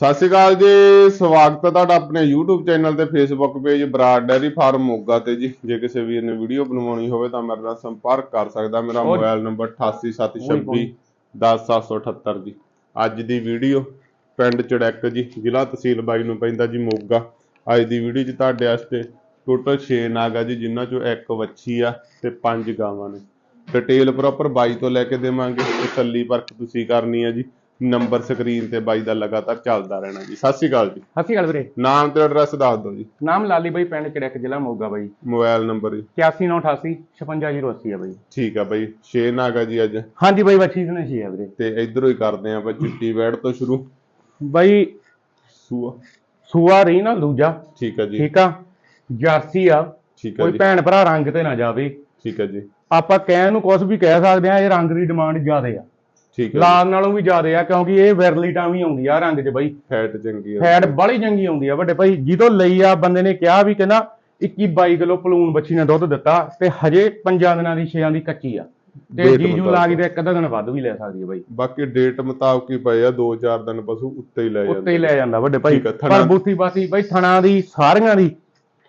ਸਤਿ ਸ਼੍ਰੀ ਅਕਾਲ ਜੀ ਸਵਾਗਤ ਹੈ ਤੁਹਾਡਾ ਆਪਣੇ YouTube ਚੈਨਲ ਤੇ Facebook page Brar dairy farm Moga ਤੇ ਜੀ। ਜੇ ਕਿਸੇ ਵੀਰ ਨੇ ਵੀਡੀਓ ਬਣਵਾਉਣੀ ਹੋਵੇ ਤਾਂ ਮੇਰੇ ਨਾਲ ਸੰਪਰਕ ਕਰ ਸਕਦਾ ਮੇਰਾ ਮੋਬਾਈਲ ਨੰਬਰ 8876 10778 ਜੀ। ਅੱਜ ਦੀ ਵੀਡੀਓ ਪਿੰਡ ਚੜੈਕ ਜੀ ਜ਼ਿਲ੍ਹਾ ਤਹਿਸੀਲ ਬਾਈ ਨੂੰ ਪੈਂਦਾ ਜੀ ਮੋਗਾ। ਅੱਜ ਦੀ ਵੀਡੀਓ 'ਚ ਤੁਹਾਡੇ ਵਾਸਤੇ ਟੋਟਲ 6 ਨਾਗ ਆ ਜੀ ਜਿਨ੍ਹਾਂ 'ਚੋਂ ਇੱਕ ਵੱਛੀ ਆ ਤੇ ਪੰਜ ਗਾਵਾਂ ਨੇ। ਡਿਟੇਲ ਪ੍ਰੋਪਰ ਬਾਈ ਤੋਂ ਲੈ ਕੇ ਦੇਵਾਂਗੇ। ਤਸੱਲੀ ਪਰਖ ਤੁਸੀਂ ਕਰਨੀ ਆ ਜੀ। ਨੰਬਰ ਸਕਰੀਨ ਤੇ ਬਾਈ ਦਾ ਲਗਾਤਾਰ ਚੱਲਦਾ ਰਹਿਣਾ ਜੀ। ਸਤਿ ਸ਼੍ਰੀ ਅਕਾਲ ਜੀ। ਸਤਿ ਸ਼੍ਰੀ ਅਕਾਲ ਵੀਰੇ। ਨਾਮ ਤੇ ਐਡਰੈਸ ਦੱਸ ਦਿਓ ਜੀ। ਨਾਮ ਲਾਲੀ ਬਾਈ ਪਿੰਡ ਚੜੈਕ ਜ਼ਿਲ੍ਹਾ ਮੋਗਾ ਬਾਈ। ਮੋਬਾਈਲ ਨੰਬਰ ਜੀ। 8198 56080 ਆ ਬਾਈ। ਠੀਕ ਆ ਬਾਈ। 6 ਨਾਗ ਜੀ ਅੱਜ। ਹਾਂਜੀ ਬਾਈ ਬੱਚੀ ਸੁਣੇ ਸੀ ਆ ਵੀਰੇ। ਤੇ ਇਧਰੋਂ ਹੀ ਕਰਦੇ ਆਪਾਂ ਚਿੱਟੀ ਵੈੜ ਤੋਂ ਸ਼ੁਰੂ। ਬਾਈ ਸੂਆ। ਸੂਆ ਰਹੀ ਨਾ ਦੂਜਾ। ਠੀਕ ਆ ਜੀ। ਠੀਕ ਆ। ਜਰਸੀ ਆ। ਠੀਕ ਆ ਕੋਈ ਭੈਣ ਭਰਾ ਰੰਗ ਤੇ ਨਾ ਜਾਵੇ। ਠੀਕ ਆ ਜੀ। ਆਪਾਂ ਕਹਿਣ ਨੂੰ ਕੁਝ ਵੀ ਕਹਿ ਸਕਦੇ ਆ ਇਹ ਰੰਗ ਦੀ ਡਿਮਾਂਡ ਜ਼ਿਆਦੇ ਆ। ਠੀਕ ਆ ਲਾਲ ਨਾਲੋਂ ਵੀ ਜ਼ਿਆਦੇ ਆ ਕਿਉਂਕਿ ਇਹ ਵਿਰਲੀਟਾਂ ਵੀ ਆਉਂਦੀ ਆ ਰੰਗ 'ਚ ਬਾਈ। ਫੈਟ ਚੰਗੀ ਆ। ਫੈਟ ਬੜੀ ਚੰਗੀ ਆਉਂਦੀ ਆ ਵੱਡੇ ਭਾਈ ਜਦੋਂ ਲਈ ਆ ਬੰਦੇ ਨੇ ਕਿਹਾ ਵੀ ਕਹਿੰਦਾ 21 22 ਕਿਲੋ ਪਲੂਣ ਬੱਚੀ ਨੇ ਦੁੱਧ ਦਿੱਤਾ ਤੇ ਹਜੇ ਪੰਜਾਂ ਦਿਨਾਂ ਦੀ ਛੇਆਂ ਦੀ ਕੱਚੀ ਆ। ਤੇ ਜੀਜੂ। ਲਾ ਗਈ ਤੇ ਇੱਕ ਅੱਧਾ ਦਿਨ ਵੱਧ ਵੀ ਲੈ ਸਕਦੀ ਹੈ ਬਾਈ। ਬਾਕੀ ਡੇਟ ਮੁਤਾਬਕ ਹੀ ਪਏ ਆ 2-4 ਦਿਨ ਪਸ਼ੂ ਉੱਤੇ ਹੀ ਲੈ ਉੱਤੇ ਜਾਂਦੇ ਹੀ ਲੈ ਜਾਂਦਾ ਵੱਡੇ ਭਾਈ। ਪਰ ਬੂਥੀ ਬਾਤੀ ਬਾਈ ਥਣਾ ਦੀ ਸਾਰੀਆਂ ਦੀ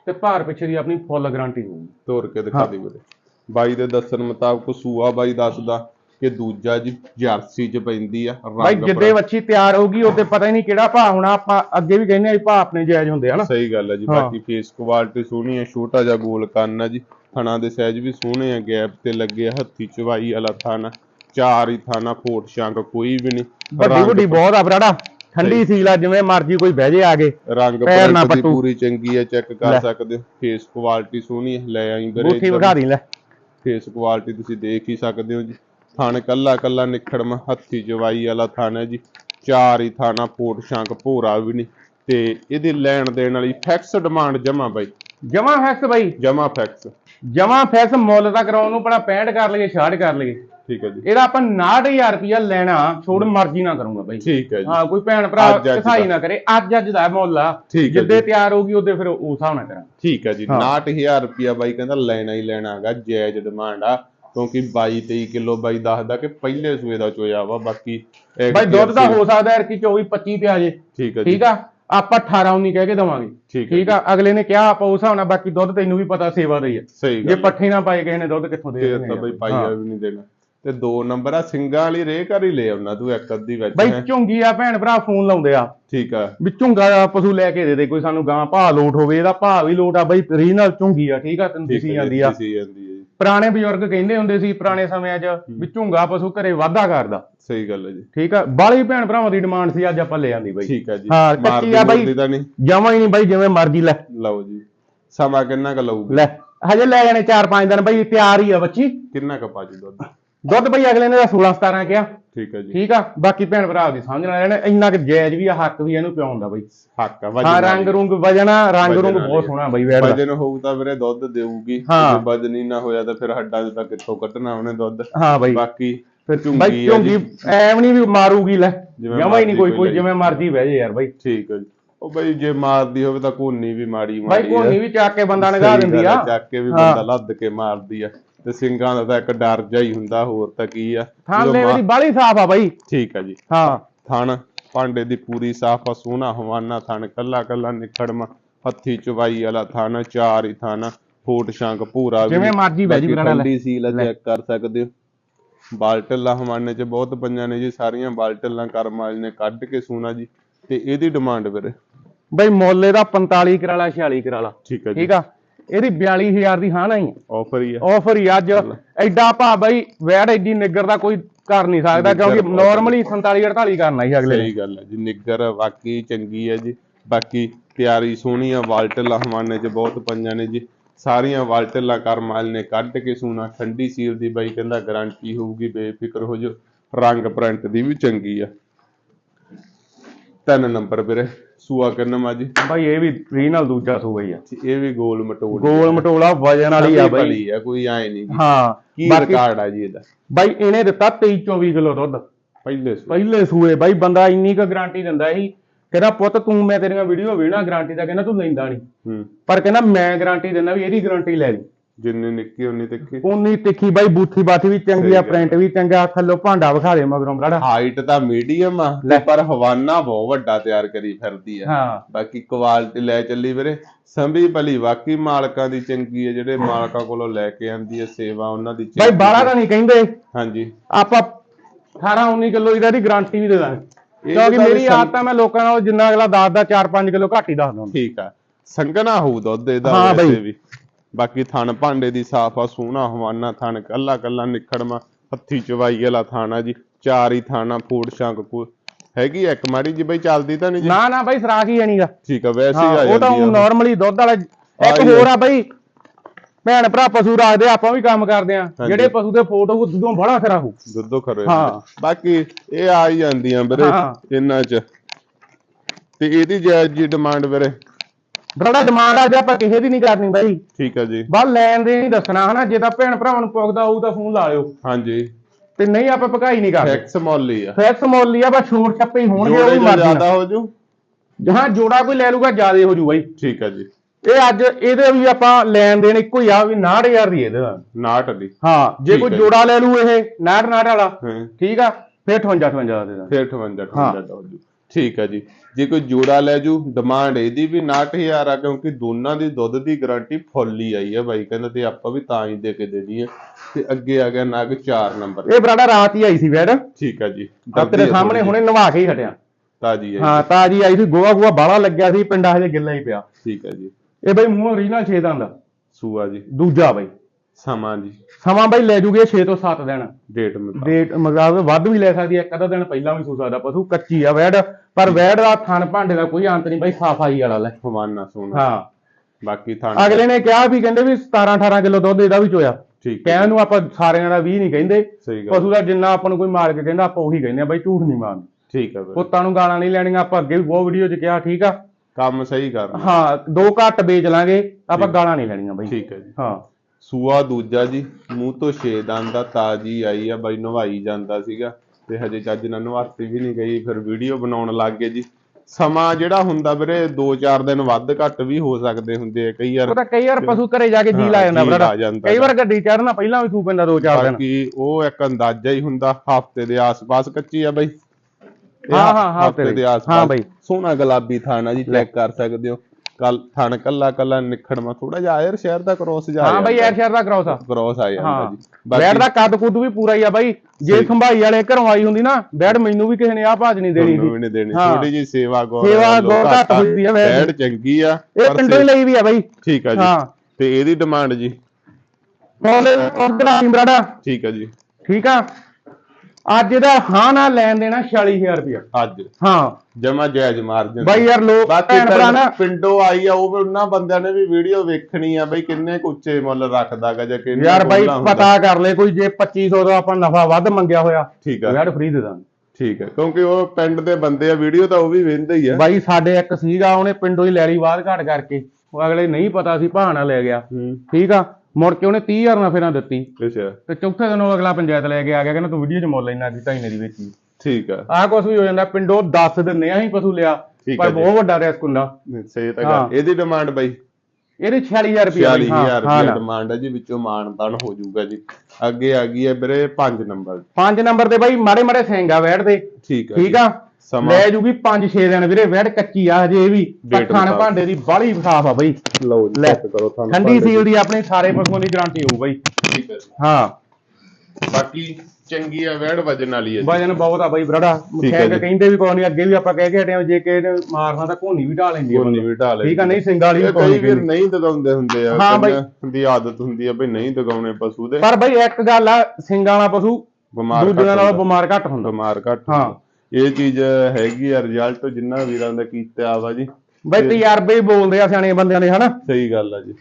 ਤੇ ਭਾਰ ਪਿੱਛੇ ਦੀ ਆਪਣੀ ਫੁੱਲ ਗਾਰੰਟੀ ਹੋਊਗੀ। ਤੋਰ ਕੇ ਦਿਖਾ ਦੀ ਵੀਰੇ। ਬਾਈ ਦੇ ਦੱਸਣ ਮੁਤਾਬਕ ਸੂਆ ਬਾਈ ਦੱਸਦਾ। ਕਿ ਦੂਜਾ ਜੀ ਜਰਸੀ ਚ ਪੈਂਦੀ ਆ ਬਾਈ ਰੰਗ ਜਿੱਦੇ ਵੱਛੀ ਤਿਆਰ ਹੋਊਗੀ ਉਹਦੇ ਪਤਾ ਹੀ ਨਹੀਂ ਕਿਹੜਾ ਭਾਅ ਹੋਣਾ ਆਪਾਂ ਅੱਗੇ ਵੀ ਕਹਿੰਦੇ ਆ ਵੀ ਭਾਅ ਆਪਣੇ ਜਾਇਜ਼ ਹੁੰਦੇ ਆ ਨਾ ਸਹੀ ਗੱਲ ਹੈ ਜੀ ਹਾਂ। ਬਾਕੀ ਫੇਸ ਕੁਆਲਿਟੀ ਸੋਹਣੀ ਹੈ ਛੋਟਾ ਜਿਹਾ ਗੋਲ ਕੰਨ ਹੈ ਜੀ ਥਣਾ ਦੇ ਸਾਈਜ਼ ਵੀ ਸੋਹਣੇ ਆ ਗੈਪ ਤੇ ਲੱਗੇ ਆ, ਹੱਥੀ ਚਵਾਈ ਵਾਲਾ ਥਣ ਚਾਰ ਹੀ ਥਾਣਾ ਫੋਟ ਸ਼ੰਕ ਕੋਈ ਵੀ ਨਹੀਂ ਵੱਡੀ ਵੱਡੀ ਬਹੁਤ ਆ ਬਰਾੜਾ ਠੰਡੀ ਸੀਲ ਆ ਜਿਵੇਂ ਮਰਜ਼ੀ ਕੋਈ ਬਹਿ ਜੇ ਆ ਰੰਗ ਪੈਰ ਨਾ ਪ੍ਰਿੰਟ ਦੀ ਪੱਟੂ। ਪੂਰੀ ਚੰਗੀ ਹੈ ਚੈੱਕ ਕਰ ਲੈ। ਸਕਦੇ ਹੋ ਫੇਸ ਕੁਆਲਿਟੀ ਸੋਹਣੀ ਹੈ ਲੈ ਆਈ ਵੀਰੇ ਬੂਥੀ ਵਿਖਾ ਦੀ ਲੈ ਫੇਸ ਕੁਆਲਿਟੀ ਤੁਸੀਂ ਦੇਖ ਹੀ ਸਕਦੇ ਹੋ ਜੀ ਥਣ ਕੱਲਾ ਕੱਲਾ ਨਿਖੜਮ ਹੱਥੀ ਜਵਾਈ ਵਾਲਾ ਥਣ ਹੈ ਜੀ। ਚਾਰ ਹੀ ਥਾਣਾ ਫੋਟ ਸ਼ੰਕ ਭੋਰਾ ਵੀ ਨਹੀਂ। ਤੇ ਇਹਦੀ ਲੈਣ ਦੇਣ ਵਾਲੀ ਫਿਕਸ ਡਿਮਾਂਡ ਜਮਾ ਬਾਈ। ਜਮਾ ਫੈਕਸ ਬਾਈ? ਜਮਾ ਫਿਕਸ। ਜਮਾ ਫੈਕਸ ਮੁੱਲ ਦਾ ਕਰਾਉਣ ਨੂੰ ਬੜਾ 65 ਕਰ ਲਈਏ 66 ਕਰ ਲਈਏ। ਠੀਕ ਹੈ ਜੀ। ਇਹਦਾ ਆਪਾਂ 69000 ਰੁਪਇਆ ਲੈਣਾ ਛੋੜ ਮਰਜ਼ੀ ਨਾ ਕਰੂੰਗਾ ਬਾਈ। ਠੀਕ ਹੈ ਜੀ। ਹਾਂ ਕੋਈ ਭੈਣ ਭਰਾ ਕਸਾਈ। ਨਾ ਕਰੇ ਅੱਜ ਅੱਜ ਦਾ ਮੁੱਲ ਆ। ਹੈ ਜਿੱਦੇ। ਤਿਆਰ ਹੋਊਗੀ ਉਹਦੇ ਫਿਰ ਉਸ ਹਿਸਾਬ ਨਾਲ ਕਰਾਂ ਠੀਕ ਹੈ ਜੀ। ਹਾਂ। 69000 ਰੁਪਿਆ ਬਾਈ ਕਹਿੰਦਾ ਲੈਣਾ ਹੀ ਲੈਣਾ ਹੈਗਾ ਜਾਇਜ਼ ਡਿਮਾਂਡ ਆ। ਕਿਉਂਕਿ 22 23 ਕਿਲੋ ਬਾਈ ਦੱਸਦਾ ਕਿ ਪਹਿਲੇ ਸੂਏ ਦਾ ਚੋਇਆ ਵਾ ਬਾਕੀ ਬਾਈ ਦੁੱਧ ਦਾ ਹੋ ਸਕਦਾ ਹੈ ਕਿ 24 25 ਤੇ ਆ ਜੇ। ਠੀਕ ਹੈ ਠੀਕ ਆ? ਆਪਾਂ 18 19 ਕਹਿ ਕੇ ਦਵਾਂਗੇ। ਠੀਕ ਆ ਅਗਲੇ ਨੇ ਕਿਹਾ ਆਪਾਂ ਉਸ ਹਿਸਾਬ ਨਾਲ ਬਾਕੀ ਦੁੱਧ ਤੈਨੂੰ ਵੀ ਪਤਾ ਸੇਵਾ ਦਾ ਹੀ ਆ। ਜੇ ਪੱਠੇ ਨਾ ਪਾਏ ਕਿਸੇ ਨੇ ਦੁੱਧ ਕਿੱਥੋਂ ਦੇ ਦੇਣੇ ਤਾਂ ਬਈ ਆ? ਪਾਈਆ। ਵੀ ਨਹੀਂ ਦੇਣਾ। ਤੇ ਦੋ ਨੰਬਰ ਆ ਸਿੰਘਾਂ ਵਾਲੀ ਰੇ ਘਰ ਹੀ ਲੈ ਆਉਣਾ ਤੂੰ ਇੱਕ ਅੱਧੀ ਵਿੱਚ ਬਾਈ। ਝੁੰਗੀ ਆ ਭੈਣ ਭਰਾ ਫੋਨ ਲਾਉਂਦੇ ਆ। ਠੀਕ ਆ। ਵੀ ਝੁੰਗਾ ਪਸ਼ੂ ਲੈ ਕੇ ਦੇ ਦੇ ਕੋਈ ਸਾਨੂੰ ਗਾਂ ਭਾਅ ਲੋਟ ਹੋਵੇ ਇਹਦਾ ਭਾਅ ਵੀ ਲੋਟ ਆ। ਬਾਈ ਰੀਜਨਲ ਝੁੰਗੀ ਆ ਠੀਕ ਆ? ਤੈਨੂੰ ਦਿਸੀ ਜਾਂਦੀ ਆ। ਦਿਸੀ ਜਾਂਦੀ ਜੀ ਪੁਰਾਣੇ ਬਜ਼ੁਰਗ ਕਹਿੰਦੇ ਹੁੰਦੇ ਸੀ ਪੁਰਾਣੇ ਸਮਿਆਂ 'ਚ ਵੀ ਝੁੰਗਾ ਪਸ਼ੂ ਘਰੇ ਵਾਧਾ ਕਰਦਾ। ਸਹੀ ਗੱਲ ਹੈ ਜੀ। ਠੀਕ ਆ? ਬਾਲੀ ਭੈਣ ਭਰਾਵਾਂ ਦੀ ਡਿਮਾਂਡ ਸੀ ਅੱਜ ਆਪਾਂ ਲੈ ਆਂਦੀ ਬਾਈ। ਠੀਕ ਹੈ ਜੀ। ਹਾਂ, ਕੱਚੀ ਆ ਬਾਈ। ਜਮਾ ਹੀ ਨਹੀਂ ਬਾਈ ਜਿਵੇਂ ਮਰਜ਼ੀ ਲੈ। ਲਓ ਜੀ। ਸਮਾਂ ਕਿੰਨਾ ਕੁ ਲਊਗੀ? ਲੈ ਹਜੇ ਲੈ ਜਾਣੇ 4-5 ਦਿਨ ਬਾਈ ਤਿਆਰ ਹੀ ਆ ਬੱਚੀ। ਕਿੰਨਾ ਕੁ ਪਾਜੂ ਦੁੱਧ? ਦੁੱਧ ਬਾਈ ਅਗਲੇ ਨੇ ਤਾਂ 16-17 ਕਿਹਾ। ਠੀਕ ਹੈ ਜੀ। ਠੀਕ ਆ? ਬਾਕੀ ਭੈਣ ਭਰਾ ਦੀ ਸਮਝ ਨਾਲ ਲੈਣਾ ਇੰਨਾ ਕਿ ਜਾਇਜ਼ ਵੀ ਆ ਹੱਕ ਵੀ ਇਹਨੂੰ ਪਿਆਉਣ ਦਾ ਬਾਈ। ਹੱਕ ਆ ਹਾਂ ਵਜਨ ਰੰਗ ਰੁੰਗ ਵਜਣਾ ਰੰਗ ਰੁੰਗ ਬਹੁਤ। ਸੋਹਣਾ ਬਾਈ ਦਾ। ਵਜਨ ਹੋਊ ਤਾਂ ਵੀਰੇ ਦੁੱਧ ਦੇਊਗੀ। ਜੇ ਵਜਨ ਹੀ ਨਾ ਹੋਇਆ ਤਾਂ ਫਿਰ ਹੱਡਾਂ ਤਾਂ ਕਿੱਥੋਂ ਕੱਢਣਾ ਉਹਨੇ ਦੁੱਧ? ਹਾਂ ਬਾਈ। ਬਾਕੀ ਫਿਰ ਝੁੰਗੀ ਬਾਈ ਆ ਝੁੰਗੀ। ਐਵੇਂ ਨਹੀਂ ਵੀ ਮਾਰੂਗੀ ਲੈ। ਜਿਵੇਂ ਜਮਾ ਹੀ ਨਹੀਂ ਕੋਈ ਕੋਈ ਜਿਵੇਂ ਮਰਜ਼ੀ ਬਹਿ ਜੇ ਯਾਰ ਬਾਈ। ਠੀਕ ਹੈ ਜੀ। ਉਹ ਬਈ ਜੇ ਮਾਰਦੀ ਹੋਵੇ ਤਾਂ ਕੋਨੀ ਵੀ ਮਾੜੀ ਬਾਈ ਮਾੜੀ ਕੋਨੀ ਵੀ ਚੱਕ ਕੇ ਬੰਦਾ ਨਗਾ ਦਿੰਦੀ ਆ। ਚੱਕ ਕੇ ਵੀ। ਬੰਦਾ ਲੱਦ ਕੇ ਮਾਰਦੀ ਆ। ਤੇ ਸਿੰਘਾਂ ਦਾ ਤਾਂ ਇੱਕ ਡਰ ਜਿਹਾ ਹੀ ਹੁੰਦਾ ਹੋਰ ਤਾਂ ਕੀ ਆ? ਥਾਂ ਜਦੋਂ ਲੈ ਮਾਰ- ਦੀ ਬਾਲੀ ਸਾਫ਼ ਆ ਬਾਈ। ਠੀਕ ਆ ਜੀ। ਹਾਂ। ਥਣ ਭਾਂਡੇ ਦੀ ਪੂਰੀ ਸਾਫ਼ ਆ ਸੋਹਣਾ ਹਵਾਨਾ ਥਣ ਕੱਲਾ ਕੱਲਾ ਨਿਖੜਮਾ ਹੱਥੀ ਚਵਾਈ ਵਾਲਾ ਥਣ ਚਾਰ ਹੀ ਥਣ ਫੋਟ ਸ਼ੰਕ ਪੂਰਾ ਵੀ। ਜਿਵੇਂ ਮਰਜ਼ੀ ਬਹਿ ਜੀ ਬਾਕੀ ਬਰਾੜਾ ਲੈ। ਸੀਲ ਚੈੱਕ ਕਰ ਸਕਦੇ ਹੋ। ਬਾਲਟਲਾਂ ਹਵਾਨੇ ਚ ਬਹੁਤ ਪੰਜਾਂ ਨੇ ਜੀ ਸਾਰੀਆਂ ਬਾਲਟਲਾਂ ਕਰਮ ਵਾਲੇ ਨੇ ਕੱਢ ਕੇ ਸੋਨਾ ਜੀ ਤੇ ਇਹਦੀ ਡਿਮਾਂਡ ਵੀਰੇ? ਬਾਈ ਮੁੱਲ ਇਹਦਾ 45 ਕਰਾਲਾ 46 ਕਰਾਲਾ। ਠੀਕ ਹੈ ਜੀ। ਠੀਕ ਆ? ਇਹਦੀ 42000 ਦੀ ਹਾਂ ਨਹੀਂ। ਆਫਰ ਹੀ ਆ। ਆਫਰ ਹੀ ਅੱਜ। ਐਡਾ ਭਾ ਬਾਈ ਵੈੜ ਐਡੀ ਨਿੱਗਰ ਦਾ ਕੋਈ ਕਰ ਨਹੀਂ ਸਕਦਾ ਕਿਉਂਕਿ ਨਾਰਮਲੀ 47 48 ਕਰਨਾ ਹੀ ਅਗਲੇ ਸਹੀ ਗੱਲ ਹੈ ਜੀ ਨਿੱਗਰ ਵਾਕਈ ਚੰਗੀ ਹੈ ਜੀ। ਬਾਕੀ ਤਿਆਰੀ ਸੋਹਣੀ ਆ ਵਾਲਟਲਾ ਹਵਾਨੇ 'ਚ ਬਹੁਤ ਪੰਜਾਂ ਨੇ ਜੀ। ਸਾਰੀਆਂ ਵਾਲਟਲਾ ਕਰਮਾਲ ਨੇ ਕੱਢ ਕੇ ਸੂਣਾ। ਠੰਡੀ ਸੀਲ ਦੀ ਬਾਈ ਕਹਿੰਦਾ ਗਾਰੰਟੀ ਹੋਊਗੀ ਬੇਫਿਕਰ ਹੋ ਜੋ ਰੰਗ ਪ੍ਰਿੰਟ ਦੀ ਵੀ ਚੰਗੀ ਆ। ਤਿੰਨ ਨੰਬਰ ਵੀਰੇ ਸੂਆ ਕਰਨਮਾ ਜੀ? ਬਾਈ ਇਹ ਵੀ ਰੀਨਲ ਦੂਜਾ ਸੂਆ ਹੀ ਆ। ਇਹ ਵੀ ਗੋਲ ਮਟੋਲ ਗੋਲ ਮਟੋਲਾ ਵਜਨ ਵਾਲੀ ਆ ਬਾਈ। ਆ ਕੋਈ ਐ ਨਹੀਂ ਹਾਂ ਕੀ ਰਿਕਾਰਡ ਆ ਜੀ ਇਹਦਾ? ਬਾਈ ਇਹਨੇ ਦਿੱਤਾ 23 24 ਕਿਲੋ ਦੁੱਧ। ਪਹਿਲੇ ਪਹਿਲੇ ਸੂਏ। ਬਾਈ ਬੰਦਾ ਇੰਨੀ ਕੁ ਗਾਰੰਟੀ ਦਿੰਦਾ ਸੀ। ਕਹਿੰਦਾ ਪੁੱਤ ਤੂੰ ਮੈਂ ਤੇਰੀਆਂ ਵੀਡੀਓ ਵੇਣਾ ਗਾਰੰਟੀ ਦਾ ਕਹਿੰਦਾ ਤੂੰ ਲੈਂਦਾ ਨਹੀਂ। ਹੂੰ। ਪਰ ਕਹਿੰਦਾ ਮੈਂ ਗਾਰੰਟੀ ਦਿੰਦਾ ਵੀ ਇਹਦੀ ਗਾਰੰਟੀ ਲੈ ਲਈ। ਜਿੰਨੀ ਨਿੱਕੀ ਉਨੀ ਤਿੱਖੀ। ਉਨੀ ਤਿੱਖੀ ਬਾਈ ਬੂਥੀ ਬਾਥੀ ਵੀ ਚੰਗੀ ਆ। ਪ੍ਰਿੰਟ ਵੀ ਚੰਗਾ ਥੱਲੋਂ ਭਾਂਡਾ ਵਿਖਾ ਦੇ ਮਗਰੋਂ ਬਰਾੜਾ। ਹਾਈਟ ਤਾਂ ਮੀਡੀਅਮ ਆ। ਪਰ ਹਵਾਨਾ ਬਹੁਤ ਵੱਡਾ ਤਿਆਰ ਕਰੀ ਫਿਰਦੀ ਆ। ਹਾਂ। ਬਾਕੀ ਕੁਆਲਿਟੀ ਲੈ ਚੱਲੀ ਵੀਰੇ। ਸੰਭੀ ਭਲੀ ਵਾਕੀ ਮਾਲਕਾਂ ਦੀ ਚੰਗੀ ਹੈ ਜਿਹੜੇ ਮਾਲਕਾਂ ਕੋਲੋਂ ਲੈ ਕੇ ਆਂਦੀ ਹੈ ਸੇਵਾ ਉਹਨਾਂ ਦੀ ਬਾਈ ਹੈ। ਤਾਂ ਨਹੀਂ ਕਹਿੰਦੇ। ਹਾਂਜੀ। ਆਪਾਂ 18 19 ਕਿਲੋ ਇਹਦਾ ਦੀ ਗਾਰੰਟੀ ਵੀ ਦੇ ਦਾਂਗੇ। ਕਿਉਂਕਿ ਮੇਰੀ ਆਦਤ ਆ ਮੈਂ ਲੋਕਾਂ ਨਾਲ ਜਿੰਨਾ ਅਗਲਾ ਦੱਸਦਾ 4-5 ਕਿਲੋ ਘੱਟ ਹੀ ਦੱਸਦਾ ਠੀਕ ਆ। ਸੰਗਣਾ ਹੋਊ ਦੁੱਧ ਇਹਦਾ ਹਾਂ ਵੈਸੇ ਬਈ। ਵੀ। ਬਾਕੀ ਥਣ ਭਾਂਡੇ ਦੀ ਸਾਫ਼ ਆ ਸੋਹਣਾ ਹਵਾਨਾ ਥਣ ਕੱਲਾ ਕੱਲਾ ਨਿਖੜਮਾ ਹੱਥੀ ਚਵਾਈ ਵਾਲਾ ਥਾਣਾ ਜੀ ਚਾਰ ਹੀ ਥਾਣਾ ਫੂਡ ਸ਼ੰਕ ਕੋ ਹੈਗੀ ਇੱਕ ਮਾੜੀ ਜੀ ਬਈ ਚੱਲਦੀ ਤਾਂ ਨਹੀਂ ਜੀ? ਨਾ ਨਾ ਬਾਈ ਸਰਾਖ ਹੀ ਨਹੀਂਗਾ ਠੀਕ ਆ ਵੈਸੇ ਹੀ ਆ ਉਹ ਤਾਂ ਜਾਂਦੀ ਨਾਰਮਲੀ ਦੁੱਧ ਵਾਲਾ ਇੱਕ ਹੋਰ ਆ ਬਾਈ ਭੈਣ ਭਰਾ ਪਸ਼ੂ ਰੱਖਦੇ ਆਪਾਂ ਵੀ ਕੰਮ ਕਰਦੇ ਆ। ਜਿਹੜੇ ਪਸ਼ੂ ਦੇ ਫੋਟੋ ਉਹ ਦੁੱਧੋਂ ਬੜਾ ਖਰਾ ਹੋ। ਦੁੱਧੋ ਖਰੇ ਹਾਂ। ਬਾਕੀ ਇਹ ਆ ਹੀ ਜਾਂਦੀਆਂ ਵੀਰੇ। ਇਹਨਾਂ ਚ। ਤੇ ਇਹਦੀ ਜਾਇਜ਼ ਜੀ ਡਿਮਾਂਡ ਵੀਰੇ। ਬੜਾ ਡਿਮਾਂਡ ਆ ਜੇ ਆਪਾਂ ਕਿਸੇ ਦੀ ਨਹੀਂ ਕਰਨੀ ਬਾਈ। ਠੀਕ ਆ ਜੀ। ਬਸ ਲੈਣ ਦੇ ਨਹੀਂ ਦੱਸਣਾ ਹਨਾ ਜੇ ਤਾਂ ਭੈਣ ਭਰਾਵਾਂ ਨੂੰ ਪੁੱਗਦਾ ਹੋਊ ਤਾਂ ਫੋਨ ਲਾ ਲਿਓ। ਹਾਂਜੀ। ਤੇ ਨਹੀਂ ਆਪਾਂ ਭਕਾਈ ਨਹੀਂ ਕਰਦੇ। ਫਿਕਸ ਮੁੱਲ ਆ। ਫੈਕਸ ਮੁੱਲ ਆ ਬਸ ਛੋਟ ਛੱਪੇ ਹੀ ਹੋਣਗੇ ਉਹ ਜੋੜੇ ਵੀ ਜੋ ਮਰਜ਼ੀ ਨਾਲ। ਜ਼ਿਆਦਾ ਹੋ ਜੂ। ਜਹਾਂ ਜੋੜਾ ਕੋਈ ਲੈ ਲੂਗਾ ਜ਼ਿਆਦੇ ਹੋ ਜੂ ਬਾਈ। ਠੀਕ ਆ ਜੀ। ਇਹ ਅੱਜ ਇਹਦੇ ਵੀ ਆਪਾਂ ਲੈਣ ਦੇਣ ਇੱਕੋ ਹੀ ਆ ਵੀ 69000 ਦੀ ਇਹਦੇ ਨਾਲ। 59 ਦੀ ਹਾਂ ਜੇ ਕੋਈ। ਜੋੜਾ ਲੈ ਲੂ ਇਹ 69 69 ਵਾਲਾ ਠੀਕ ਆ ਫਿਰ 58 58 ਦਾ ਦੇ ਫਿਰ 58 ਹਾਂ। 58 ਹੋ ਜੂ। ਠੀਕ ਆ ਜੀ। ਜੇ ਕੋਈ ਜੋੜਾ ਲੈ ਜੂ ਡਿਮਾਂਡ ਇਹਦੀ ਵੀ 69000 ਆ ਕਿਉਂਕਿ ਦੋਨਾਂ ਦੀ ਦੁੱਧ ਦੀ ਗਾਰੰਟੀ ਫੁੱਲ ਹੀ ਆਈ ਆ ਬਾਈ ਕਹਿੰਦਾ ਤੇ ਆਪਾਂ ਵੀ ਤਾਂ ਹੀ ਦੇ ਕੇ ਦੇ ਦਈਏ ਤੇ ਅੱਗੇ ਆ ਗਿਆ ਨਗ 4 ਨੰਬਰ ਇਹ ਬਰਾੜਾ ਰਾਤ ਹੀ ਆਈ ਸੀ ਵੈੜ ਠੀਕ ਆ ਜੀ। ਤੇਰੇ ਸਾਹਮਣੇ ਹੁਣੇ ਨਵਾ ਕੇ ਹੀ ਹਟਿਆ। ਤਾਜੀ ਹੈ ਹਾਂ ਤਾਜੀ ਆਈ ਸੀ ਗੋਆ ਗੋਆ ਬਾਲਾ ਲੱਗਿਆ ਸੀ ਪਿੰਡਾਂ ਹਜੇ ਗਿੱਲਾ ਹੀ ਪਿਆ। ਠੀਕ ਆ ਜੀ। ਇਹ ਬਈ ਮੂੰਹ ਓਰੀਜਨਲ 6 ਦਾ ਸੂਆ ਜੀ। ਦੂਜਾ ਬਈ। ਸਮਾਂ ਜੀ। ਸਮਾਂ ਬਈ ਲੈ ਜੂਗੇ 6 ਤੋਂ 7 ਦਿਨ। ਡੇਟ ਮੁਤਾਬਕ। ਡੇਟ ਮਤਲਬ ਵੱਧ ਵੀ ਲੈ ਸਕਦੀ ਹੈ ਇੱਕ ਅੱਧਾ ਦਿਨ ਪਹਿਲਾਂ ਵੀ ਸੂ ਸਕਦਾ ਪਸ਼ੂ ਕੱਚੀ ਆ ਵੈੜ। ਪਰ ਵੈੜ ਦਾ ਥਣ ਭਾਂਡੇ ਦਾ ਕੋਈ ਅੰਤ ਨਹੀਂ ਬਈ ਸਫ਼ਾਈ ਵਾਲਾ ਲੈ। ਹਵਾਨਾ ਸੋਨਾ। ਹਾਂ। ਬਾਕੀ ਥਾਂ ਅਗਲੇ ਨੇ ਕਿਹਾ ਵੀ ਕਹਿੰਦੇ ਵੀ 17 18 ਕਿਲੋ ਦੁੱਧ ਇਹਦਾ ਵੀ ਚੋਇਆ। ਠੀਕ ਹੈ ਕਹਿਣ ਨੂੰ ਆਪਾਂ ਸਾਰਿਆਂ ਦਾ 20 ਨਹੀਂ ਕਹਿੰਦੇ। ਪਸ਼ੂ ਦਾ ਜਿੰਨਾ ਆਪਾਂ ਨੂੰ ਕੋਈ ਮਾਰ ਕੇ ਕਹਿੰਦਾ ਆਪਾਂ ਉਹੀ ਕਹਿੰਦੇ ਆ ਬਈ ਝੂਠ ਨਹੀਂ ਮਾਰਦੇ ਠੀਕ ਹੈ ਵੀਰੇ ਪੁੱਤਾਂ ਨੂੰ ਗਾਲਾਂ ਨਹੀਂ ਲੈਣੀਆਂ ਆਪਾਂ ਅੱਗੇ ਵੀ ਬਹੁਤ ਵੀਡੀਓ 'ਚ ਕਿਹਾ ਠੀਕ ਆ? ਕੰਮ ਸਹੀ ਕਰਨਾ। ਹਾਂ ਦੋ ਘੱਟ ਵੇਚ ਲਾਂਗੇ ਆਪਾਂ ਗਾਲਾਂ ਨਹੀਂ ਲੈਣੀਆਂ ਬਈ। ਠੀਕ ਹੈ ਜੀ। ਹਾਂ। ਸੂਆ ਦੂਜਾ ਜੀ ਮੂੰਹ ਤੋਂ ਛੇ ਦੰਦ ਦਾ ਤਾਜੀ ਆਈ ਆ ਬਾਈ ਨਵਾਈ ਜਾਂਦਾ ਸੀਗਾ ਤੇ ਹਜੇ ਚੱਜ ਨਾਲ ਨਵਾਤੀ ਵੀ ਨਹੀਂ ਗਈ ਫਿਰ ਵੀਡੀਓ ਬਣਾਉਣ ਲੱਗ ਗਏ ਜੀ। ਸਮਾਂ ਜਿਹੜਾ ਹੁੰਦਾ ਵੀਰੇ 2-4 ਦਿਨ ਵੱਧ ਘੱਟ ਵੀ ਹੋ ਸਕਦੇ ਹੁੰਦੇ ਆ ਕਈ ਵਾਰ ਉਹ ਤਾਂ ਕਈ ਵਾਰ ਪਸ਼ੂ ਘਰੇ ਜਾ ਕੇ ਜੀ ਲਾ ਜਾਂਦਾ ਬੜਾ ਕਈ ਵਾਰ ਗੱਡੀ ਚੜਨਾ ਪਹਿਲਾਂ ਵੀ ਸੂ ਪੈਂਦਾ ਦੋ ਚਾਰ ਦਿਨ। ਬਾਕੀ ਉਹ ਇੱਕ ਅੰਦਾਜ਼ਾ ਹੀ ਹੁੰਦਾ ਹਫ਼ਤੇ ਦੇ ਆਸ-ਪਾਸ ਕੱਚੀ ਆ ਬਾਈ। ਹਾਂ, ਹਾਂ, ਹਫ਼ਤੇ। ਦੇ ਆਸ-ਪਾਸ ਹਾਂ ਬਾਈ। ਸੋਹਣਾ ਗੁਲਾਬੀ ਥਾਣਾ ਜੀ ਚੈੱਕ ਕਰ ਸਕਦੇ ਹੋ। ਕੱਲ ਥਣ ਕੱਲਾ ਕੱਲਾ ਨਿਖੜਮਾ ਥੋੜਾ ਜਿਹਾ ਆਇਰ ਸ਼ਹਿਰ ਦਾ ਕ੍ਰੋਸ ਜਾ ਹਾਂ ਬਈ ਐਰ ਸ਼ਹਿਰ ਦਾ ਕਰਾਉ ਸਾ ਕ੍ਰੋਸ ਆ ਜਾਂਦਾ ਜੀ। ਬੈਡ ਦਾ ਕੱਦ ਕੁੱਦ ਵੀ ਪੂਰਾ ਹੀ ਆ ਬਾਈ। ਜੇ। ਸੰਭਾਈ ਵਾਲੇ ਘਰੋਂ ਆਈ ਹੁੰਦੀ ਨਾ ਬੈਡ ਮੈਨੂੰ ਵੀ ਕਿਸੇ ਨੇ ਆ ਭਾਜ ਨਹੀਂ ਦੇਣੀ ਤੁਹਾਨੂੰ ਸੀ। ਵੀ ਨਹੀਂ ਦੇਣੀ। ਹਾਂ। ਥੋੜੀ ਜੀ ਸੇਵਾ ਗੌਰ ਸੇਵਾ ਗੌਰ ਘੱਟ ਆ। ਹੁੰਦੀ ਆ। ਬੈਡ ਚੰਗੀ ਆ ਇਹ ਪਿੰਡੋਂ ਲਈ ਵੀ ਆ ਬਾਈ। ਠੀਕ ਆ ਜੀ। ਹਾਂ। ਤੇ ਇਹਦੀ ਡਿਮਾਂਡ ਜੀ? ਕੋਲੇ ਉਹਦਾ ਬਰਾੜਾ ਠੀਕ ਆ ਜੀ। ਠੀਕ ਆ? ਅੱਜ ਇਹਦਾ ਹਾਂ ਨਾ ਲੈਣ ਦੇਣਾ 46000 ਰੁਪਇਆ। ਅੱਜ। ਹਾਂ। ਜਮਾ ਜਾਇਜ਼ ਮਾਰਜਨ ਬਾਈ ਯਾਰ ਲੋਕ ਬਾਕੀ ਭੈਣ ਭਰਾ ਨਾ ਪਿੰਡੋਂ ਆਈ ਆ ਉਹ ਵੀ ਉਹਨਾਂ ਬੰਦਿਆਂ ਨੇ ਵੀ ਵੀਡੀਓ ਵੇਖਣੀ ਆ ਬਈ ਕਿੰਨੇ ਕੁ ਉੱਚੇ ਮੁੱਲ ਰੱਖਦਾਗਾ ਜਾਂ ਕਿੰਨੇ ਯਾਰ ਬਾਈ ਹੁੰਦਾ। ਪਤਾ ਕਰ ਲੈ ਕੋਈ ਜੇ 2500 ਦਾ ਆਪਾਂ ਨਫਾ ਵੱਧ ਮੰਗਿਆ ਹੋਇਆ ਠੀਕ ਆ। ਵੈਡ ਫ੍ਰੀ ਦੇ ਦਾਂਗੇ। ਠੀਕ ਹੈ ਕਿਉਂਕਿ ਉਹ ਪਿੰਡ ਦੇ ਬੰਦੇ ਆ ਵੀਡੀਓ ਤਾਂ ਉਹ ਵੀ ਵੇਖਦੇ ਹੀ ਆ। ਬਾਈ ਸਾਡੇ ਇੱਕ ਸੀਗਾ ਉਹਨੇ ਪਿੰਡੋਂ ਹੀ ਲੈ ਲਈ ਬਾਅਦ ਘਾਟ ਕਰਕੇ ਉਹ ਅਗਲੇ ਨਹੀਂ ਪਤਾ ਸੀ ਬਹਾਨਾ ਲੈ ਗਿਆ। ਹੂੰ। ਠੀਕ ਆ? ਮੁੜ ਕੇ ਉਹਨੇ 30000 ਨਾਲ ਫੇਰਾਂ ਦਿੱਤੀ। ਅੱਛਾ। ਤੇ ਚੌਥੇ ਦਿਨ ਉਹ ਅਗਲਾ ਪੰਚਾਇਤ ਲੈ ਕੇ ਆ ਗਿਆ ਕਹਿੰਦਾ ਤੂੰ ਵੀਡੀਓ 'ਚ ਮੁੱਲ ਇੰਨਾ ਕੀਤਾ ਹੀ ਨਹੀਂ ਵੇਚੀ ਠੀਕ ਆ। ਆਹ ਕੁਛ ਵੀ ਹੋ ਜਾਂਦਾ ਪਿੰਡੋਂ 10 ਦਿਨ ਨਹੀਂ ਅਸੀਂ ਪਸ਼ੂ ਲਿਆ। ਪਰ ਆ। ਬਹੁਤ ਵੱਡਾ ਰਿਸਕ ਹੁੰਦਾ। ਸਹੀ ਤਾਂ। ਗੱਲ। ਇਹਦੀ ਡਿਮਾਂਡ ਬਾਈ। ਇਹਦੇ 46000 ਰੁਪਏ 46000 ਰੁਪਏ ਡਿਮਾਂਡ ਹੈ। ਜੀ ਵਿੱਚੋਂ ਮਾਨਦਾਨ ਹੋ ਜਾਊਗਾ ਜੀ। ਅੱਗੇ ਆ ਗਈ ਹੈ ਵੀਰੇ 5 ਨੰਬਰ। ਪੰਜ ਨੰਬਰ ਤੇ ਬਾਈ ਮਾੜੇ ਮਾੜੇ ਸਿੰਗਾ ਵੈੜ ਦੇ ਠੀਕ ਹੈ ਠੀਕ। ਆ? ਲੈ ਜੂਗੀ 5-6 ਦਿਨ ਵੀਰੇ ਵੈੜ ਕੱਚੀ ਆ ਹਜੇ ਇਹ ਵੀ ਪੱਖਾਂ। ਭਾਂਡੇ ਦੀ ਬਾਲੀ ਸਾਫ਼ ਆ ਬਾਈ ਲਓ ਜੀ ਲੈ। ਚੈੱਕ ਕਰੋ ਤੁਹਾਨੂੰ ਠੰਡੀ ਸੀਲ ਦੀ ਆਪਣੇ ਸਾਰੇ ਪਸ਼ੂਆਂ ਦੀ ਗਾਰੰਟੀ ਹੋਊ ਬਾਈ ਠੀਕ ਹੈ। ਹਾਂ ਬਾਕੀ ਚੰਗੀ ਆ ਵੈੜ ਵਜਨ ਵਾਲੀ ਹੈ। ਵਜਨ ਬਹੁਤ ਆ ਬਾਈ ਬਰੜਾ ਹੈ ਖੈਰ। ਕਹਿੰਦੇ ਵੀ ਕੋਈ ਨਹੀਂ ਅੱਗੇ ਵੀ ਆਪਾਂ ਕਹਿ ਕੇ ਹਟੇ ਹਾਂ, ਜੇ ਨੇ ਮਾਰਨਾ ਤਾਂ ਘੋਨੀ ਵੀ ਢਾ ਲੈਂਦੀ ਕੋਨੀ ਵੀ ਢਾਲੇ ਠੀਕ ਆ ਨਹੀਂ ਸਿੰਗਾ ਵਾਲੀ ਵੀ ਕਈ ਪੈਂਦੀ। ਨਹੀਂ ਦਗਾਉਂਦੇ ਹੁੰਦੇ ਆ ਹਾਂ ਬਾਈ। ਦੀ ਆਦਤ ਹੁੰਦੀ ਆ ਬਈ ਨਹੀਂ ਦਗਾਉਣੇ ਪਸ਼ੂ ਦੇ ਪਰ ਬਾਈ ਇੱਕ ਗੱਲ ਆ ਸਿੰਗਾਂ ਵਾਲਾ ਪਸ਼ੂ ਬਿਮਾਰ ਦੂਜਿਆਂ ਨਾਲੋਂ। ਬਿਮਾਰ ਘੱਟ ਹੁੰਦਾ ਬਿਮਾਰ ਘੱਟ ਹਾਂ। ਇਹ ਚੀਜ਼ ਹੈਗੀ ਆ ਰਿਜ਼ਲਟ ਜਿੰਨਾ ਵੀਰਾਂ ਦਾ ਕੀਤਾ ਵਾ ਜੀ। ਬਾਈ ਤਜਰਬੇ ਹੀ ਬੋਲਦੇ ਆ ਸਿਆਣੇ ਬੰਦਿਆਂ ਦੇ ਹਨਾ? ਸਹੀ ਗੱਲ ਆ ਜੀ।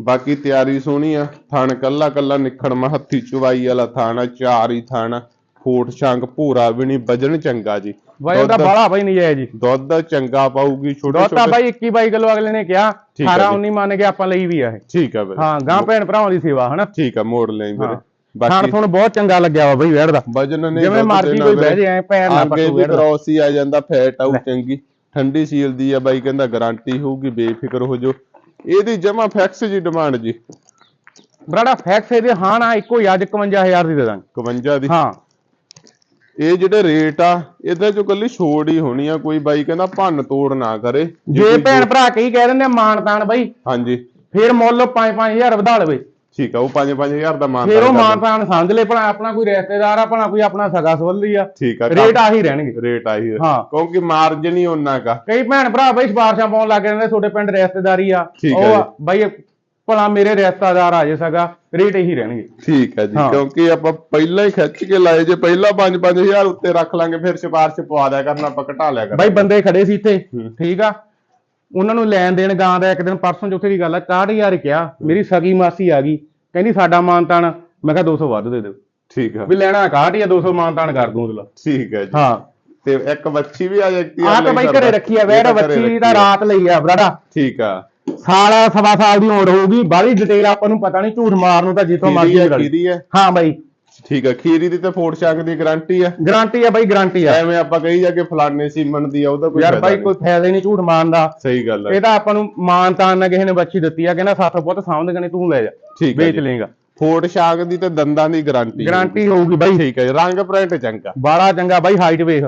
ਬਾਕੀ ਤਿਆਰੀ ਸੋਹਣੀ ਆ। ਥਣ ਕੱਲਾ ਕੱਲਾ ਨਿਖੜਮਾ ਹੱਥੀ ਚੁਵਾਈ ਵਾਲਾ ਥਣ ਆ ਚਾਰ ਹੀ ਥਣ ਆ, ਫੋਟ ਸ਼ੰਕ ਭੂਰਾ ਵੀ ਨਹੀਂ ਵਜਨ ਚੰਗਾ ਜੀ। ਬਾਈ ਉਹਦਾ ਦੁੱਧ- ਬਾਲਾ ਬਾਈ ਨਹੀਂ ਜਾਇਜ਼ ਜੀ। ਦੁੱਧ ਚੰਗਾ ਪਾਊਗੀ ਛੋਟੇ ਦੁੱਧ ਤਾਂ ਛੋਟੇ ਬਾਈ 21 22 ਕਿਲੋ ਅਗਲੇ ਨੇ ਕਿਹਾ ਠੀਕ ਆ 18 ਜੀ। 19 ਮੰਨ ਕੇ ਆਪਾਂ ਲਈ ਵੀ ਆ ਇਹ। ਠੀਕ ਆ ਵੀਰੇ ਹਾਂ ਗਾਂ ਭੈਣ ਭਰਾਵਾਂ ਦੀ ਸੇਵਾ ਹਨਾ? ਠੀਕ ਆ ਮੋੜ ਲਈ ਵੀਰੇ। ਹਾਂ। ਥਣ ਬਾਕੀ ਤੁਹਾਨੂੰ ਬਹੁਤ ਚੰਗਾ ਲੱਗਿਆ ਵਾ ਬਾਈ ਵੈੜ ਦਾ। ਵਜਨ ਨੇ ਜਿਵੇਂ ਮਰਜ਼ੀ ਕੋਈ। ਬਹਿ ਜੇ ਐ ਪੈਰ ਨਾ ਅੱਗੇ ਪੱਟੂ ਵੀ ਵੈੜ ਦਾ। ਕ੍ਰੋਸ ਹੀ ਆ ਜਾਂਦਾ ਫੈਟ ਆਊ ਚੰਗੀ। ਠੰਡੀ ਸੀਲ ਦੀ ਆ ਬਾਈ ਕਹਿੰਦਾ ਗਾਰੰਟੀ ਹੋਊਗੀ ਬੇਫਿਕਰ ਹੋ ਜਾਓ। ਇਹਦੀ ਜਮਾ ਫੈਕਸ ਜੀ ਡਿਮਾਂਡ ਜੀ। ਬਰਾੜਾ ਫੈਕਸ ਇਹਦੇ ਹਾਂ ਨਾ ਇੱਕੋ ਹੀ ਅੱਜ 51000 ਦੀ ਦੇ ਦਾਂਗੇ। 51 ਦੀ। ਹਾਂ। ਇਹ ਜਿਹੜੇ ਰੇਟ ਆ ਇਹਦੇ ਚੋਂ ਕੱਲੀ ਛੋੜ ਹੀ ਹੋਣੀ ਆ ਕੋਈ ਬਾਈ ਕਹਿੰਦਾ ਭੰਨ ਤੋੜ ਨਾ ਕਰੇ। ਜੇ ਕੋਈ- ਭੈਣ ਭਰਾ ਕਈ ਕਹਿ ਦਿੰਦੇ ਆ ਮਾਨ ਤਾਨ ਬਾਈ। ਹਾਂਜੀ। ਫੇਰ ਮੁੱਲ 5-5000 ਵਧਾ ਲਵੇ। ਠੀਕ ਆ ਉਹ 5-5000 ਦਾ ਮਾਨ ਫੇਰ ਉਹ ਮਾਨ ਤਾਨ ਸਮਝ ਲੈ ਭਲਾ ਆਪਣਾ ਕੋਈ ਰਿਸ਼ਤੇਦਾਰ ਆ ਭਲਾ ਕੋਈ ਆਪਣਾ ਸਗਾ ਸਬੰਧੀ ਆ। ਠੀਕ ਆ ਰੇਟ ਆਹੀ ਰਹਿਣਗੇ। ਰੇਟ ਆਹੀ ਹਾਂ। ਕਿਉਂਕਿ ਮਾਰਜਨ ਹੀ ਉਹਨਾਂ ਕਾ ਕਈ ਭੈਣ ਭਰਾ ਬਈ ਸਿਫਾਰਸ਼ਾਂ ਪਾਉਣ ਲੱਗ ਜਾਂਦੇ ਤੁਹਾਡੇ ਪਿੰਡ ਰਿਸ਼ਤੇਦਾਰੀ ਆ। ਉਹ ਆ, ਬਈ ਭਲਾ ਮੇਰੇ ਰਿਸ਼ਤੇਦਾਰ ਆ ਜੇ ਸਗਾ ਰੇਟ ਇਹੀ ਰਹਿਣਗੇ। ਠੀਕ ਹੈ ਜੀ। ਕਿਉਂਕਿ ਆਪਾਂ ਪਹਿਲਾਂ ਹੀ ਖਿੱਚ ਕੇ ਲਾਏ ਜੇ ਪਹਿਲਾਂ 5-5000 ਉੱਤੇ ਰੱਖ ਲਾਂਗੇ ਫਿਰ ਸਿਫਾਰਿਸ਼ ਪਵਾ ਦਿਆ ਕਰਨਾ ਆਪਾਂ ਘਟਾ ਲਿਆ ਬਈ ਕਰਾਂਗੇ। ਬੰਦੇ ਖੜੇ ਸੀ ਇੱਥੇ। ਠੀਕ ਆ। ਉਹਨਾਂ ਨੂੰ ਲੈਣ ਦੇਣ ਗਾਂ ਦਾ ਇੱਕ ਦਿਨ ਪਰਸੋਂ ਚੌਥੇ ਦੀ ਗੱਲ ਆ 61000 ਕਿਹਾ? ਮੇਰੀ ਸਗੀ ਮਾਸੀ ਆ ਗਈ। ਕਹਿੰਦੀ ਸਾਡਾ ਮਾਨਤਾਨ ਮੈਂ ਕਿਹਾ 200 ਵੱਧ ਦੇ ਦਿਓ। ਠੀਕ ਆ। ਵੀ ਲੈਣਾ 61 ਜਾਂ 200 ਮਾਨਤਾਨ ਕਰ ਦੂੰ ਉਹਦਾ ਠੀਕ ਹੈ ਜੀ। ਹਾਂ। ਤੇ ਇੱਕ ਬੱਚੀ ਵੀ ਆ ਜਾਂਦੀ ਆਹ ਤਾਂ ਬਈ ਘਰੇ ਰੱਖੀ ਆ ਵੈੜ ਬੱਚੀ ਦਾ ਰਾਤ ਲਈ ਆ ਬਰਾੜਾ। ਠੀਕ ਆ। ਸਾਲ ਸਵਾ ਸਾਲ ਦੀ ਉਮਰ ਹੋਊਗੀ ਬਾਹਲੀ ਡਿਟੇਲ ਆਪਾਂ ਨੂੰ ਪਤਾ ਨਹੀਂ ਝੂਠ ਮਾਰਨ ਨੂੰ ਤਾਂ ਜਿੱਥੋਂ ਮਰਜ਼ੀ ਹੈ ਹਾਂ ਬਾਈ। ਠੀਕ ਆ ਖੀਰੀ ਦੀ ਤੇ ਫੋਟ ਸ਼ੰਕ ਦੀ ਗਾਰੰਟੀ ਆ। ਗਾਰੰਟੀ ਆ ਬਾਈ ਗਾਰੰਟੀ ਆ। ਐਵੇਂ ਆਪਾਂ ਕਹੀ ਜਾ ਕੇ ਫਲਾਣੇ ਸੀਮਨ ਦੀ ਆ ਉਹਦਾ ਕੋਈ ਯਾਰ ਬਾਈ। ਕੋਈ ਫਾਇਦਾ ਹੀ ਨਹੀਂ ਝੂਠ ਮਾਰਨ ਦਾ। ਸਹੀ ਗੱਲ ਹੈ ਇਹ ਤਾਂ ਆਪਾਂ ਨੂੰ ਮਾਨ ਤਾਨ ਨਾਲ ਕਿਸੇ ਨੇ ਬੱਚੀ ਦਿੱਤੀ ਆ ਕਹਿੰਦਾ ਸੱਤ ਪੁੱਤ ਸਾਂਭ ਦੇ ਤੂੰ ਲੈ ਜਾ ਠੀਕ ਵੇਚ। ਲੇਗਾ ਫੋਟ ਸ਼ਾਂਕ ਦੀ ਤੇ ਦੰਦਾਂ ਦੀ ਗਾਰੰਟੀ ਗਾਰੰਟੀ ਹੋਊਗੀ। ਬਾਈ। ਠੀਕ ਹੈ ਰੰਗ ਪ੍ਰਿੰਟ ਚੰਗਾ। ਬਾੜਾ ਚੰਗਾ ਬਾਈ ਹਾਈਟ ਵੇਖ।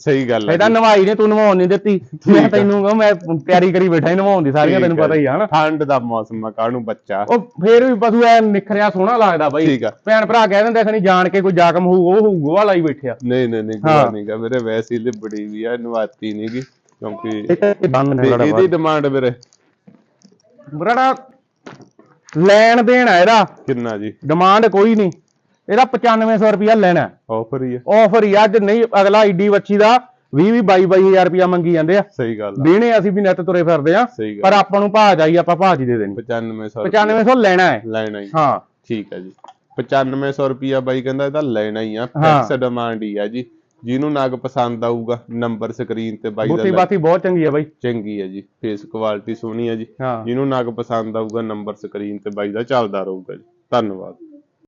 ਸਹੀ ਗੱਲ ਹੈ ਇਹਦਾ ਨਵਾਈ ਨੇ ਤੂੰ ਨਵਾਉਣ ਨਹੀਂ ਦਿੱਤੀ। ਮੈਂ ਤੈਨੂੰ ਕਹਾਂ ਮੈਂ ਤਿਆਰੀ ਕਰੀ ਬੈਠਾ ਹੀ ਨਵਾਉਣ ਦੀ ਸਾਰੀਆਂ ਤੈਨੂੰ ਪਤਾ ਹੀ ਆ ਹਨਾ। ਠੰਡ ਦਾ ਮੌਸਮ ਆ ਕਾਹਨੂੰ ਬੱਚਾ। ਉਹ ਫੇਰ ਵੀ ਪਸ਼ੂ ਐ ਨਿਖਰਿਆ ਸੋਹਣਾ ਲੱਗਦਾ ਬਾਈ। ਠੀਕ ਆ। ਭੈਣ ਭਰਾ ਕਹਿ ਦਿੰਦੇ ਖਣੀ ਜਾਣ ਕੇ ਕੋਈ ਜਾਕਮ ਹੋਊ ਉਹ ਹੋਊ ਗੋਹਾ ਲਾਈ ਬੈਠਿਆ। ਨਹੀਂ ਨਹੀਂ ਨਹੀਂ ਹਾਂ। ਗੁਆ ਨਹੀਂ ਗਾ ਵੀਰੇ ਵੈਸੀ ਲਿਬੜੀ ਵੀ ਆ ਨਵਾਤੀ ਨਹੀਂ ਗੀ ਕਿਉਂਕਿ ਤਾਂ ਤੇ ਇਹਦੀ ਡਿਮਾਂਡ ਵੀਰੇ। ਬੜਾ ਲੈਣ ਦੇਣ ਆ ਇਹਦਾ। ਕਿੰਨਾ ਜੀ? ਡਿਮਾਂਡ ਕੋਈ ਨਹੀਂ। ਇਹਦਾ 9500 ਰੁਪਿਆ ਲੈਣਾ। ਆਫਰ ਹੀ ਆ। ਆਫਰ ਹੀ ਆ, ਅੱਜ ਨਹੀਂ ਅਗਲਾ ਈਡੀ ਬੱਚੀ ਦਾ 20 20 22 22000 ਰੁਪਿਆ ਮੰਗੀ ਜਾਂਦੇ ਆ। ਸਹੀ ਗੱਲ ਆ। ਦੇਣੇ ਅਸੀਂ ਵੀ ਨੈਟ ਤੁਰੇ ਫਿਰਦੇ ਆ। ਸਹੀ ਪਰ ਆਪਾਂ ਨੂੰ ਭਾਜ ਆਈ ਆਪਾਂ ਭਾਜ ਹੀ ਦੇ ਦੇਣੀ। 9500 9500 ਲੈਣਾ ਹੈ। ਲੈਣਾ ਹੀ। ਹਾਂ। ਠੀਕ ਹੈ ਜੀ। 9500 ਰੁਪਿਆ ਬਾਈ ਕਹਿੰਦਾ ਇਹਦਾ ਲੈਣਾ ਹੀ ਆ। ਹਾਂ। ਫਿਕਸ ਡਿਮਾਂਡ ਹੀ ਆ ਜੀ। ਜਿਹਨੂੰ ਨਗ ਪਸੰਦ ਆਊਗਾ ਨੰਬਰ ਸਕਰੀਨ ਤੇ ਬਾਈ ਦਾ ਬੁੱਤੀ ਲੈ- ਬਾਤੀ ਬਹੁਤ ਚੰਗੀ ਆ ਬਾਈ। ਚੰਗੀ ਹੈ ਜੀ। ਫੇਸ ਕੁਆਲਿਟੀ ਸੋਹਣੀ ਹੈ ਜੀ। ਹਾਂ। ਜਿਹਨੂੰ ਨਗ ਪਸੰਦ ਆਊਗਾ ਨੰਬਰ ਸਕਰੀਨ ਤੇ ਬਾਈ ਦਾ ਚੱਲਦਾ ਰਹੂਗਾ ਜੀ। ਧੰਨਵਾਦ।